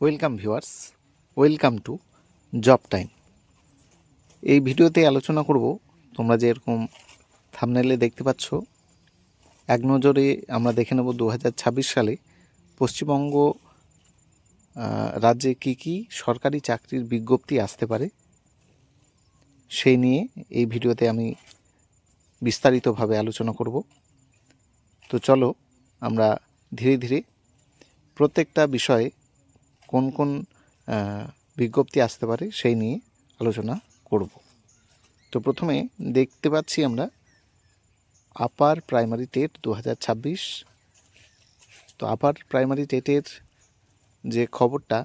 Welcome viewers, welcome to job time. এই ভিডিওতে আলোচনা করব তোমরা যে এরকম থামনেলে দেখতে পাচ্ছ, এক নজরে আমরা দেখে নেব দু হাজার ছাব্বিশ সালে পশ্চিমবঙ্গ রাজ্যে কি কি সরকারি চাকরির বিজ্ঞপ্তি আসতে পারে, সেই নিয়ে এই ভিডিওতে আমি বিস্তারিতভাবে আলোচনা করব। তো চলো আমরা ধীরে ধীরে প্রত্যেকটা বিষয়ে কোন কোন বিজ্ঞপ্তি আসতে পারে সেই নিয়ে আলোচনা করব। তো প্রথমে দেখতে পাচ্ছি আমরা আপার প্রাইমারি টেট দু হাজার ছাব্বিশ। তো আপার প্রাইমারি টেটের যে খবরটা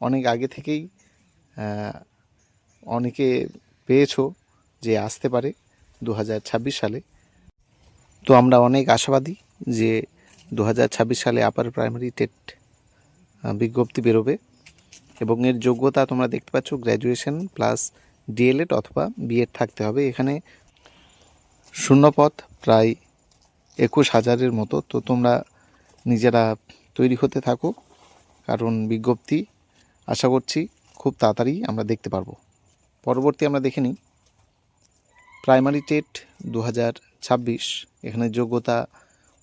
অনেক আগে থেকেই অনেকে পেয়েছ যে আসতে পারে দু হাজার ছাব্বিশ সালে। তো আমরা অনেক আশাবাদী যে দু হাজার ছাব্বিশ সালে আপার প্রাইমারি টেট বিজ্ঞপ্তি বেরোবে। এবং এর যোগ্যতা তোমরা দেখতে পাচ্ছ গ্র্যাজুয়েশন প্লাস ডিএলএড অথবা বিএড থাকতে হবে। এখানে শূন্যপথ প্রায় একুশ হাজারের মতো। তো তোমরা নিজেরা তৈরি হতে থাকো, কারণ বিজ্ঞপ্তি আশা করছি খুব তাড়াতাড়ি আমরা দেখতে পারব। পরবর্তী আমরা দেখে নিই। প্রাইমারি টেট দু হাজার ছাব্বিশ, এখানে যোগ্যতা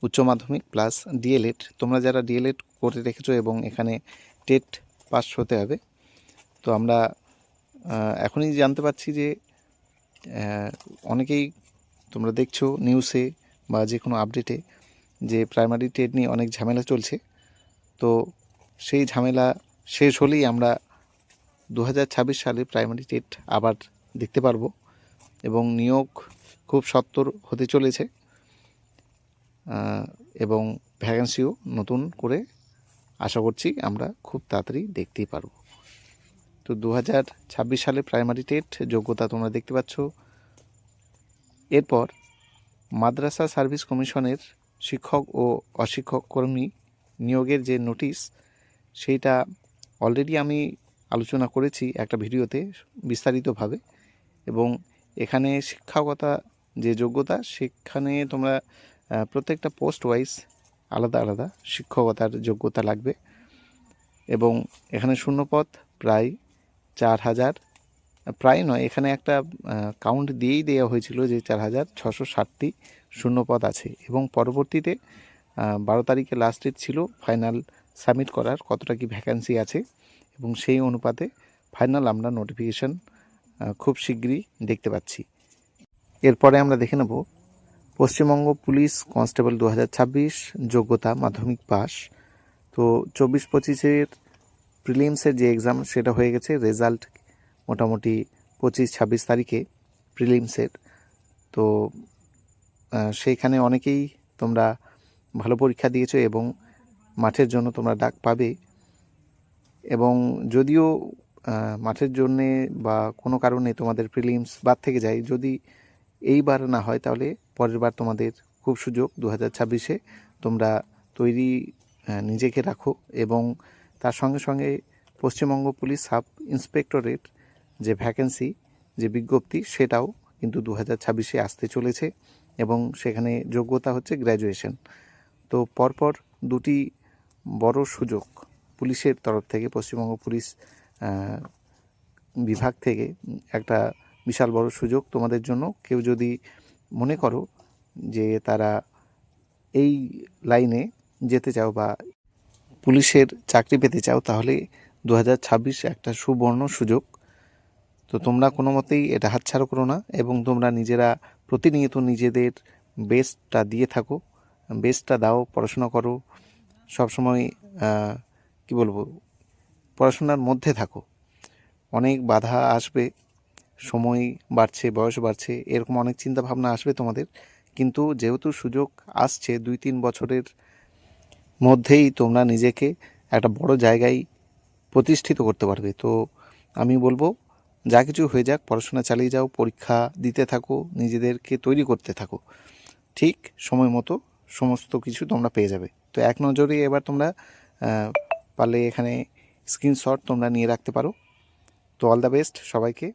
উচ্চ মাধ্যমিক প্লাস ডিএলএড তোমরা যারা ডিএলএড করে রেখেছো এবং এখানে টেট পাস হতে হবে। তো আমরা এখনই জানতে পারছি যে অনেকেই তোমরা দেখছ নিউজে বা যে কোনো আপডেটে যে প্রাইমারি টেট নিয়ে অনেক ঝামেলা চলছে। তো সেই ঝামেলা শেষ হলেই আমরা দু হাজার ছাব্বিশ সালে প্রাইমারি টেট আবার দেখতে পারব এবং নিয়োগ খুব সত্তর হতে চলেছে এবং ভ্যাকেন্সিও নতুন করে আশা করছি আমরা খুব তাড়াতাড়ি দেখতেই পারব। তো দু হাজার ছাব্বিশ সালে প্রাইমারি টেট যোগ্যতা তোমরা দেখতে পাচ্ছ। এরপর মাদ্রাসা সার্ভিস কমিশনের শিক্ষক ও অশিক্ষক কর্মী নিয়োগের যে নোটিশ, সেইটা অলরেডি আমি আলোচনা করেছি একটা ভিডিওতে বিস্তারিতভাবে। এবং এখানে শিক্ষকতা যে যোগ্যতা, সেখানে তোমরা প্রত্যেকটা পোস্ট ওয়াইজ আলাদা আলাদা শিক্ষকতার যোগ্যতা লাগবে। এবং এখানে শূন্যপদ প্রায় চার হাজার, প্রায় নয়, এখানে একটা কাউন্ট দিয়েই দেওয়া হয়েছিল যে চার হাজার ছশো ষাটটি শূন্যপদ আছে। এবং পরবর্তীতে বারো তারিখে লাস্ট ডেট ছিল ফাইনাল সাবমিট করার, কতটা কি ভ্যাকান্সি আছে। এবং সেই অনুপাতে ফাইনাল আমরা নোটিফিকেশান খুব শীঘ্রই দেখতে পাচ্ছি। এরপরে আমরা দেখে নেব পশ্চিমবঙ্গ পুলিশ কনস্টেবল দু হাজার ছাব্বিশ, যোগ্যতা মাধ্যমিক পাস তো চব্বিশ পঁচিশের প্রিলিমসের যে এক্সাম, সেটা হয়ে গেছে। রেজাল্ট মোটামুটি পঁচিশ ছাব্বিশ তারিখে প্রিলিমসের। তো সেইখানে অনেকেই তোমরা ভালো পরীক্ষা দিয়েছ এবং মাঠের জন্য তোমরা ডাক পাবে। এবং যদিও মাঠের জন্যে বা কোনো কারণে তোমাদের প্রিলিমস বাদ থেকে যায়, যদি এইবার না হয় তাহলে পরের বার তোমাদের খুব সুযোগ দু হাজার ছাব্বিশে। তোমরা তৈরি নিজেকে রাখো এবং তার সঙ্গে সঙ্গে পশ্চিমবঙ্গ পুলিশ সাব ইন্সপেক্টরেট যে ভ্যাকেন্সি, যে বিজ্ঞপ্তি, সেটাও কিন্তু দু হাজার ছাব্বিশে আসতে চলেছে এবং সেখানে যোগ্যতা হচ্ছে গ্র্যাজুয়েশন। তো পরপর দুটি বড় সুযোগ পুলিশের তরফ থেকে, পশ্চিমবঙ্গ পুলিশ বিভাগ থেকে একটা বিশাল বড় সুযোগ তোমাদের জন্য। কেউ যদি মনে করো যে তারা এই লাইনে যেতে চাও বা পুলিশের চাকরি পেতে চাও, তাহলে দু হাজার ছাব্বিশ একটা সুবর্ণ সুযোগ। তো তোমরা কোনো মতেই এটা হাতছাড়া করো না এবং তোমরা নিজেরা প্রতিনিয়ত নিজেদের বেস্টটা দিয়ে থাকো, বেস্টটা দাও, পড়াশোনা করো, সবসময় কি বলব, পড়াশোনার মধ্যে থাকো। অনেক বাধা আসবে সময় বাড়ছে, বয়স বাড়ছে, এরকম অনেক চিন্তা ভাবনা আসবে তোমাদের। কিন্তু যেহেতু সুযোগ আসছে দুই তিন বছরের মধ্যেই তোমরা নিজেকে একটা বড় জায়গায় প্রতিষ্ঠিত করতে পারবে। তো আমি বলব, যা কিছু হয়ে যাক, পড়াশোনা চালিয়ে যাও, পরীক্ষা দিতে থাকো, নিজেদেরকে তৈরি করতে থাকো। ঠিক সময় মতো সমস্ত কিছু তোমরা পেয়ে যাবে। তো এক নজরে এবার তোমরা পারলে এখানে স্ক্রিনশট তোমরা নিয়ে রাখতে পারো। তো অল দ্য বেস্ট সবাইকে।